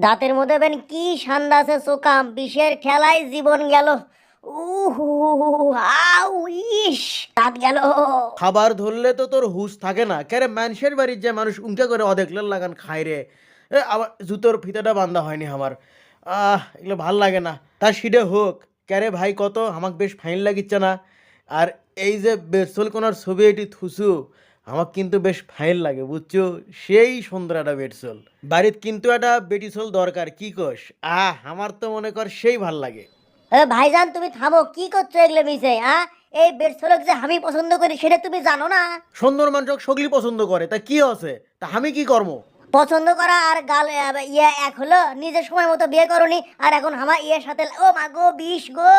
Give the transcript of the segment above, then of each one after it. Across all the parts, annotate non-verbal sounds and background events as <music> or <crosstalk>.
দাঁতের মধ্যে বেন কি সান্দা আছে সোকাম, বিষের খেলায় জীবন গেল। খাবার ধরলে তো তোর হুশ থাকে না। কেরে বাড়ির যে মানুষ উনকে করে অদেখলেন লাগান খায় রে। আবার জুতোর ফিতাটা বান্ধা হয়নি আমার। আহ, এগুলো ভালো লাগে না। তার সিডে হোক। ক্যারে ভাই, কত? আমাকে বেশ ফাইন লাগিচ্ছে না। আর এই যে বেসল কোনার ছবি, এটি থুসু। আমাকে কিন্তু বেশ ফাইন লাগে বুঝছ? সেই সুন্দর একটা বেডসোল বাড়িতে কিন্তু একটা বেটিসোল দরকার কি কোষ আহ আমার তো মনে কর সেই ভালো লাগে। ভাইজান তুমি থামো কি করছ এগুলো মিশে হ্যাঁ এই বেডসলক যে আমি পছন্দ করি সেটা তুমি জানো না? সুন্দর মানুষ সগলি পছন্দ করে তা কি আছে? তা আমি কি কর্ম পছন্দ করা আর গাল ইয়ে এক হলো নিজের সময় মতো বিয়ে করনি আর এখন আমার ইয়ের সাথে ও মা গো বিষ গো!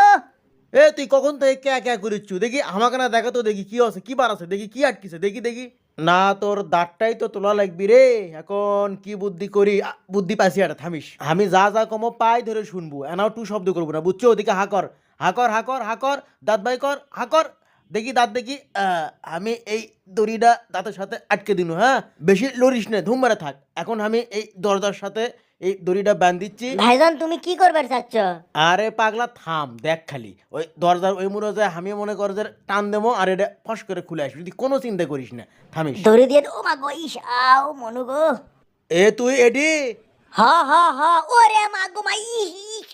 এ, তুই কখন থেকে ক্যা ক্যা করিচ্ছু? দেখি আমাকে না দেখা তো দেখি কি আছে কি বার আছে দেখি কি আটকিছে, দেখি দেখি। না, তোর দাঁতটাই তো তোলা লাগবি রে। এখন কি বুদ্ধি করি? বুদ্ধি পাইছি আর, থামিস। আমি যা যা কমো পাই ধরে শুনব। এনাও টু শব্দ করব না, বুঝছ? ওদিকে হাকর হাকর হাকর হাকর দাঁত বাই কর হাকর দেখি, দাঁত দেখি আমি এই দড়িটা দাঁতের সাথে আটকে দিনু হ্যাঁ? বেশি লড়িস না, ধুম মেরে থাক। এখন আমি এই দরজার সাথে এই দড়িটা দিচ্ছি ভাইজান তুমি কি করবে চাচ্ছ আরে পাগলা থাম দেখ খালি ওই দরজার ওই মুড়ো যায় আমি মনে কর যে টান দেবো আর এটা ফস করে খুলে আসবি তুই কোনো চিন্তা করিস না থামিস দড়ি দিয়ে ও মা গো ইস আও মনু গো এ তুই এডি হ হ হ ওরে মা গো মা ইস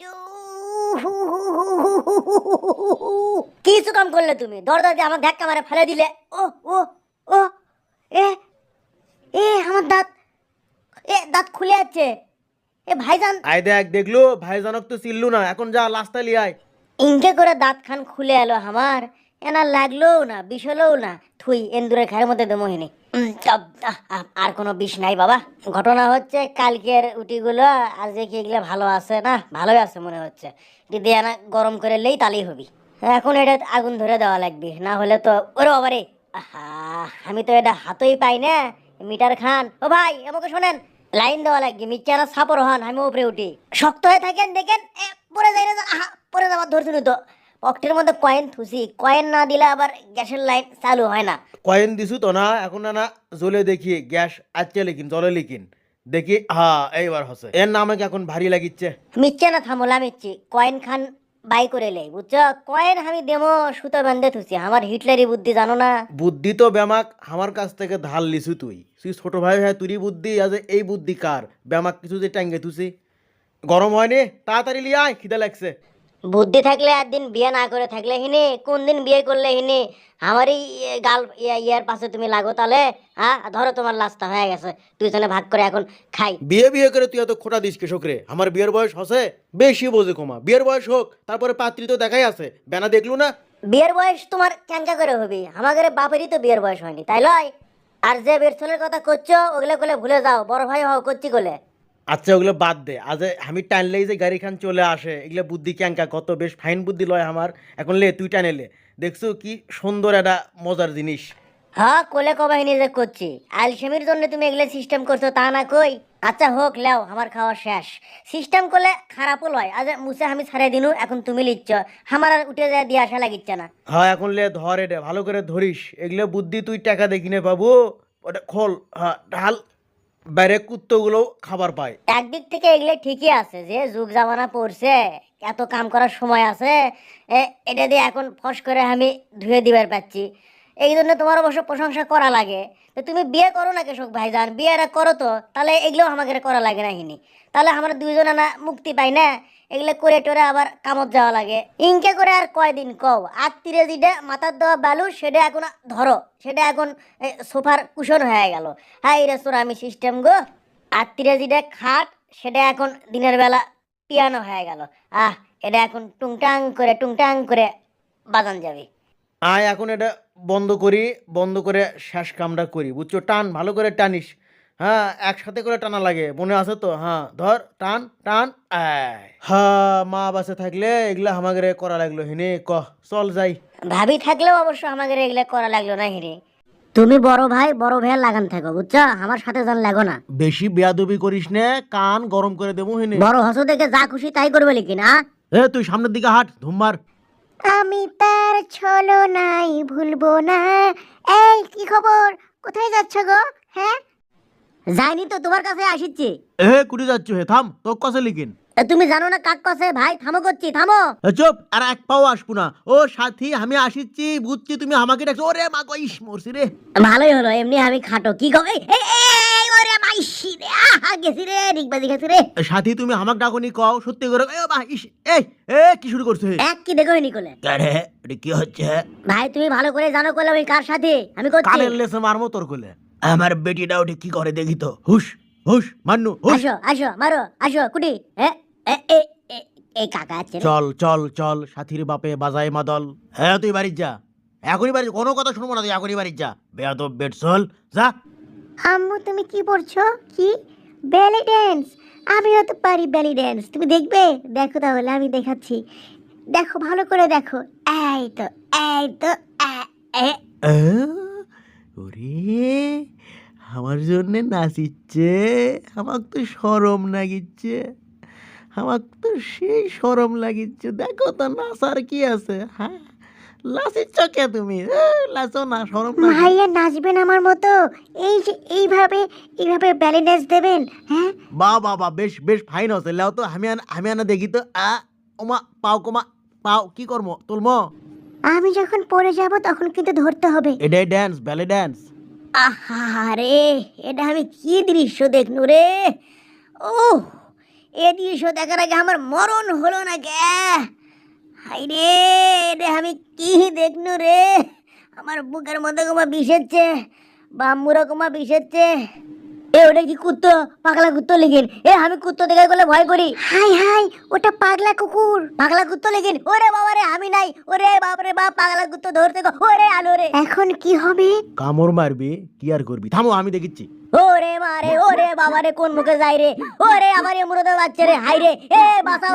কিছু কাম করলে তুমি দরজা দিয়ে আমার ধাক্কা মারে ফেলে দিলে ও ও ও এ এ আমার দাঁত এ দাঁত খুলে যাচ্ছে এ ভাইজান। আয় দেখ দেখল ভাইজানক তো চিল্লু না এখন যা ইনকে করে দাঁত খান খুলে এলো আমার লাগলোও না বিষ হলোও না থুই খায়ের মধ্যে দেমোহিনী আর কোনো বিষ নাই বাবা। ঘটনা হচ্ছে কালকের উটিগুলো আজকে কি এগুলো ভালো আছে না? ভালোই আছে মনে হচ্ছে। যদি এনা গরম করে লেই তালেই হবি। এখন এটা আগুন ধরে দেওয়া লাগবে না হলে তো ওরে বাবারে আহা আমি তো এটা হাতই পাই না মিটার খান। ও ভাই আমাকে শোনেন। লাইন দেওয়া লাগবে মিচ্ছানা সাপর হন আমি উপরে উঠি। শক্ত হয়ে থাকেন দেখেন পড়ে যাই না পড়ে যাবার ধরছিল তো। পকেটের মধ্যে কয়েন থুসি কয়েন না দিলে আবার গ্যাসের লাইন চালু হয় না। কয়েন দিছু তো না এখন না জ্বলে দেখি গ্যাস আজকে লিখিন জলে লিখিন দেখি হ্যাঁ এইবার হসে এর নামে এখন ভারী লাগিচ্ছে? মিচ্ছে না থামলা মিচ্ছি কয়েন খান বাই করে লেই, বুঝছ? কয়েন আমি দেমো, সুতো বেঁধে থুসি আমার হিটলারি বুদ্ধি, জানো না? বুদ্ধি তো ব্যামাক, আমার কাছ থেকে ধার লিছু তুই। তুই ছোট ভাই ভাই তুরি বুদ্ধি, আজ এই বুদ্ধি কার? ব্যামাক কিছু যে টাঙ্গে থুছি গরম হয়নি? তাড়াতাড়ি লিয়ে আয়, খিদে লাগছে। বুদ্ধি থাকলে একদিন বিয়ে না করে থাকলে হিনে কোন দিন বিয়ে করলে হিনে? আমারই গাল ইয়ার পাশে তুমি লাগো তাহলে হ্যাঁ ধরো তোমার লাস্তা হয়ে গেছে তুই তাহলে ভাগ করে এখন খাই। বিয়ে বিয়ে করে তুই এত খোটা দিস কৃষক রে? আমার বিয়ের বয়স হসে? বেশি বোঝে কমা। বিয়ের বয়স হোক তারপরে পাত্রী তো দেখাই আছে। বেনা দেখলু না? বিয়ের বয়স তোমার ক্যাঙ্কা করে হবে। আমাদের বাপেরই তো বিয়ের বয়স হয়নি তাই লয়? আর যে বেরছলের কথা করছ ওগুলো কোলে ভুলে যাও বড় ভাই হও করছি কোলে আচ্ছা ওগুলো বাদ দে। আজ আমি টানলেই যে গাড়ি খান চলে আসে এগুলো বুদ্ধি ক্যাঙ্কা কত বেশ ফাইন বুদ্ধি লয় আমার। এখন লে তুই টানেলে দেখছ কি সুন্দর একটা মজার জিনিস। হ্যাঁ কোলে কবাহিনী যে করছি। আলসেমির জন্য তুমি এগুলো সিস্টেম করছ তা না কই? আচ্ছা হোক লেও আমার খাওয়া শেষ। সিস্টেম করলে খারাপও লয়। আজ মুসে আমি ছাড়াই দিনু এখন তুমি লিখছ আমার আর উঠে যায় দিয়ে আসা লাগিচ্ছে না। হ্যাঁ এখন লে ধর এটা ভালো করে ধরিস। এগুলো বুদ্ধি তুই টাকা দেখি নে বাবু ওটা খোল। হ্যাঁ ঢাল। কুত্তগুলো খাবার পায়। একদিক থেকে এগুলো ঠিকই আছে যে যুগ জামানা পড়ছে, এত কাম করার সময় আছে এটা দিয়ে এখন ফস করে আমি ধুয়ে দিবার পাচ্ছি। এই জন্য তোমার অবশ্য প্রশংসা করা লাগে। তো তুমি বিয়ে করো না কেশক ভাইজান, বিয়েটা করো তো, তাহলে এগুলো আমাকে করা লাগে না হিনি। তাহলে আমরা দুইজনে না মুক্তি পাই না? এগুলো করে টোরে আবার কামত যাওয়া লাগে। ইনকে করে আর কয়দিন কও? আত্মীয় যেটা মাথার দেওয়া বালু, সেটা এখন ধরো, সেটা এখন সোফার কুশন হয়ে গেল। হাই রেস্তোরাঁ আমি সিস্টেম গো। আত্মীয় যেটা খাট, সেটা এখন দিনের বেলা পিয়ানো হয়ে গেল। আহ, এটা এখন টুংটাং করে টুংটাং করে বাজান যাবে। আয়, এখন এটা বন্ধ করি, বন্ধ করে শেষ কামটা করি, বুঝছ? টান, ভালো করে টানিস। হ্যাঁ একসাথে করে টানা লাগে। মনে আছে তো? হ্যাঁ ধর টান টান হ্যাঁ মা বাসে থাকলে এগুলা আমাকে করা লাগল হিনে। কহ চল যাই। ভাবি থাকলেও অবশ্য আমাকে এগুলো করা লাগল না হিরে তুমি বড় ভাই বড় ভাইয়ের লাগান থাকো বুঝছ? আমার সাথে যান লাগো না। বেশি বেয়াদবি করিস নে কান গরম করে দেবো হিনে। বড় হসো দেখে যা খুশি তাই করবে লিখি না? এ তুই সামনের দিকে হাট ধুমবার আমি তার ছলো নাই ভুলবো না। এই কি খবর? কোথায় যাচ্ছ গো? হ্যাঁ? যাইনি তো তোমার কাছে আসিচ্ছি। এ কুটি যাচ্ছ হে থাম তোর কাছে লিখিন। তুমি জানো না কাক কসে ভাই থামো করছি থামো। চুপ আর এক পাও আসব না। ও সাথী আমি আসিচ্ছি বুঝছি তুমি আমাকে ডাকছো ওরে মা গো ইস মরছি রে। ভালোই হলো এমনি আমি খাটো। কি কবে ওরে মাইশি রে আহা, গেছি রে ডিগবাজি গেছি রে। সাথী তুমি আমাকে ডাকনি কও সত্যি করে। এ মা ইস এই এ কি শুরু করছ এক কি দেখো নিকলে আরে এটা কি হচ্ছে ভাই তুমি ভালো করে জানো করলে আমি কার সাথে? আমি করছি। কানের লেসে মারমো তোর কোলে। আমার বেটিটা ওটা কি করে দেখি তো? হুস হুস মান্নু হুস আসো আসো মারো আসো কুটি এই কাকা আছে রে। চল চল চল সাথীর বাপে বাজাই মাদল। হ্যাঁ তুই বাড়ি যা। এখনই বাড়ি কোনো কথা শুনব না তুই এখনই বাড়ি যা। বেয়াদব বেড চল যা। আম্মু তুমি কি পড়ছো? কি? বেলি ড্যান্স আমিও তো পারি বেলি ড্যান্স তুমি দেখবে? দেখো তাহলে আমি দেখাচ্ছি। দেখো ভালো করে দেখো। এই তো এই তো এ, এ। আহ, ওরে আমার জন্য নাচিচ্ছে? আমার তো সরম লাগিচ্ছে। আমার তো সেই সরম লাগিচ্ছে। দেখো তো নাচার কি আছে হ্যাঁ? লাচিচ্ছ কে তুমি? লাচো না সরম ভাইয়া নাচবেন আমার মতো? এই যে এইভাবে এইভাবে বেলি ড্যান্স দেবেন হ্যাঁ? বা বা বা বেশ বেশ ফাইন আছে লাও তো আমি আমি আনা দেখি তো। আ ওমা পাও কমা পাও কি করম? তুলম? আমি যখন পড়ে যাব তখন কিন্তু ধরতে হবে। এটাই ড্যান্স ব্যালে ড্যান্স আহারে এটা আমি কি দৃশ্য দেখনু রে? ও এ দৃশ্য দেখার আগে আমার মরণ হলো না গে হাই রে এটা আমি কি দেখনু রে? আমার বুকের মধ্যে কোমা বিষেচ্ছে বাম্মুরা কোমা বিষেচ্ছে। এ ওটা কি কুত্তো? পাগলা কুত্তো লেগেন। এ আমি কুত্তো দেখে গেলে ভয় করি। হাই হাই ওটা পাগলা কুকুর। পাগলা কুত্তো লেগেন। ওরে বাবা রে আমি নাই। ওরে বাবারে বাপ পাগলা কুত্তো ধরতে গো ওরে আলো রে। এখন কি হবে? কামড় মারবি কি আর করবি? থামো আমি দেখিচ্ছি। ওরে মারে ওরে বাবারে কোন মুখে যাই রে? ওরে আমার বাচ্চা রে হাই রে। এ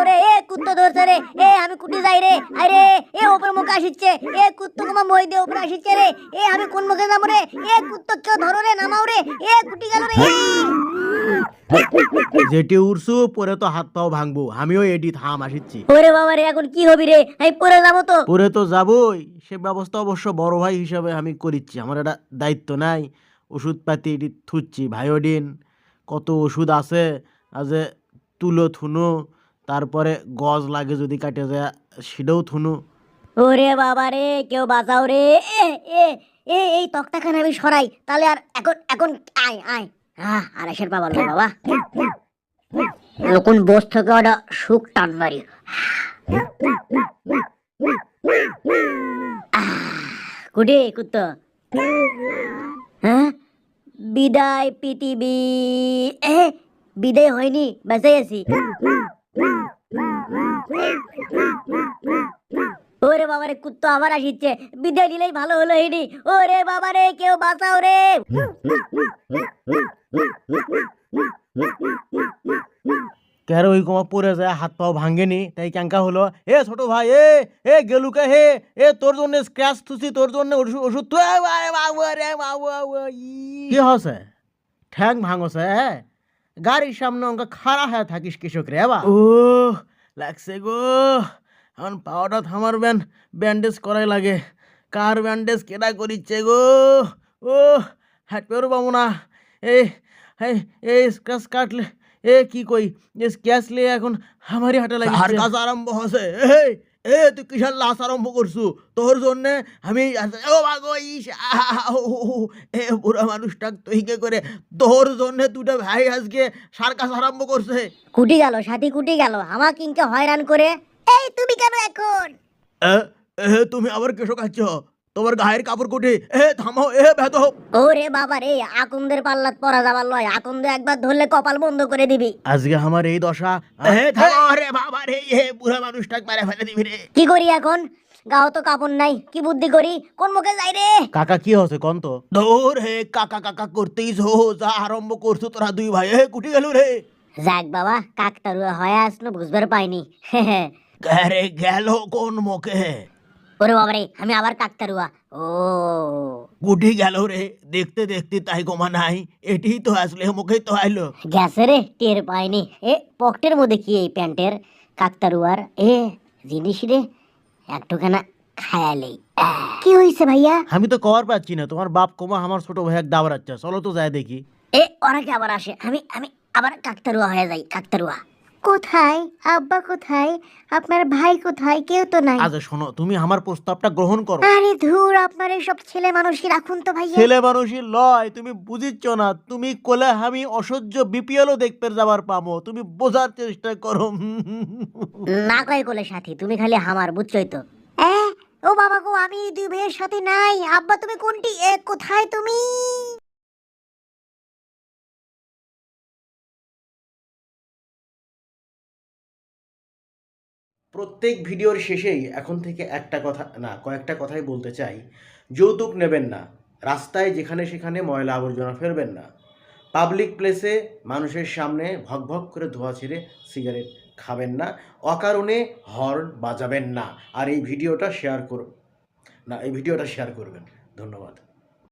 রে এ কুত্তো ধরছে রে। এ আমি কুটি যাই রে রে। এ উপর মুখে আসিচ্ছে এ কুত্তো কুমা মই দিয়ে আসিচ্ছে রে। এ আমি কোন মুখে যাব রে? এ কুত্তো কেউ ধরো রে নামাও রে। এ কুটি গেল রে যেটি উড়ছু পরে তো হাত পাও ভাঙবো। আমিও এডি থাম আসিচ্ছি। ওরে বাবারে এখন কি হবি রে? আমি পরে যাব তো। পরে তো যাবই। সে ব্যবস্থা অবশ্য বড় ভাই হিসাবে আমি করিচ্ছি। আমার একটা দায়িত্ব নাই। ওষুধপাতি, থুচ্ছি, ভায়োডিন, কত ওষুধ আছে আজ তুলো থুনু, তারপরে গজ লাগে যদি কাটে যায়, সেটাও থুনু। ওরে বাবা রে, কেউ বাঁচাও রে। এ এই তক্তাখানে আমি সরাই, তাহলে আর এখন এখন, আয় আয়। আহ, আর এসের বাবা বাবা। নতুন বস থেকে ওটা সুখ টান মারি। কুটে, কুত্তো। হ্যাঁ বিদায়, পৃথিবী। বিদায় হয়নি বেঁচে আছি। ওরে বাবারে, কুত্তো আবার আসিচ্ছে। বিদায় দিলেই ভালো হলো হিনি ওরে বাবারে, কেউ বাঁচাও রে। কেন ওই কমা পড়ে যায় হাত পাও ভাঙেনি তাই ক্যাঙ্কা হলো এ ছোট ভাই এ এ গেলুকে হে এ তোর জন্য স্ক্র্যাচ থুসি তোর জন্য ওষুধ। কি হসে ঠ্যাং ভাঙছে হ্যাঁ গাড়ির সামনে অঙ্কা খাড়া হয়ে থাকিস কৃষক রে বা ও লাগছে গো এখন পাওয়াটা থামার ব্যান ব্যান্ডেজ করাই লাগে কার ব্যান্ডেজ কেডা করিচ্ছে গো ও হাঁটবেও পাবো না এই এই স্ক্র্যাচ কাটলে এ কি কই? এ স্ক্র্যাচ লিয়ে এখন আমারই হাঁটা লাগে আর কাজ আরম্ভ হসে এই এ তুই কিসের লাশ আরম্ভ করছু? তোর জন্যে আমি ও বাগো ইস এ বুড়া মানুষটা তুই কে করে তোর জন্যে দুটা ভাই আজকে সার্কাস আরম্ভ করছে। কুটি গেল সাথী কুটি গেল। আমাকে ইনকে হয়রান করে। এই তুমি কেন এখন? এ এ তুমি আবার কেসো খাচ্ছ? তোমার গায়ের কাপড় কোটে এ থামাও এ বেত ওরে বাবা রে আকন্দের পাল্লাত পরা যাবার লয় আকন্দ একবার ধরলে কপাল বন্ধ করে দিবি। আজকে আমার এই দশা এ থামাও রে বাবা রে এ বুড়া মানুষটাকে মেরে ফেলে দিবি রে। কি করি এখন? গাও তো কাপড় নাই কি বুদ্ধি করি? কোন মুখে যাই রে? কাকা কি হচ্ছে কন তো দৌর হে কাকা কাকা করতেই যো যা আরম্ভ করছ তোরা দুই ভাই হে কুটি গেল রে। যাক বাবা কাকতারুয়া হয়ে আসলো বুঝবার পাইনি। <laughs> আরে গেল কোন মুখে? ওরে বাবা রে আমি আবার কাকতারুয়া ও। কুটি গেল রে দেখতে দেখতে তাই কমা নাই এটি তো আসলে মুখেই তো আইলো। গেছে রে টের পাইনি। এ পকেটের মধ্যে কি এই প্যান্টের কাকতারুয়ার এ জিনিস রে একটুখানা খায়ালেই। কি হয়েছে ভাইয়া? আমি তো কর পাচ্ছি না তোমার বাপ কমা আমার ছোট ভাই এক দাবড়াচ্ছে চলো তো যায় দেখি। এ ওরা কি আবার আসে? আমি আমি আবার কাকতারুয়া হয়ে যাই কাকতারুয়া কোথায়? আব্বা কোথায়? আপনার ভাই কোথায়? কেউ তো নাই। আচ্ছা শোনো তুমি আমার প্রস্তাবটা গ্রহণ করো। আরে ধুর আপনার এসব ছেলে মানুষই রাখুন তো ভাইয়া ছেলে মানুষই লয় তুমি বুঝিচ্ছ না। তুমি কোলে আমি অসহ্য বিপিএলও দেখতে যাবার পামো। তুমি বোঝার চেষ্টা করো। না কয় কোলে সাথী তুমি খালি হামার বুঝছই তো। ও বাবা গো আমি দুই ভাইয়ের সাথে নাই। আব্বা তুমি কোনটি? কোথায় তুমি? প্রত্যেক ভিডিওর শেষেই এখন থেকে একটা কথা, না, কয়েকটা কথাই বলতে চাই। যৌতুক নেবেন না। রাস্তায় যেখানে সেখানে ময়লা আবর্জনা ফেলবেন না। পাবলিক প্লেসে মানুষের সামনে ভক ভক করে ধোয়া ছেড়ে সিগারেট খাবেন না। অকারণে হর্ন বাজাবেন না। আর এই ভিডিওটা শেয়ার করুন না, এই ভিডিওটা শেয়ার করবেন। ধন্যবাদ।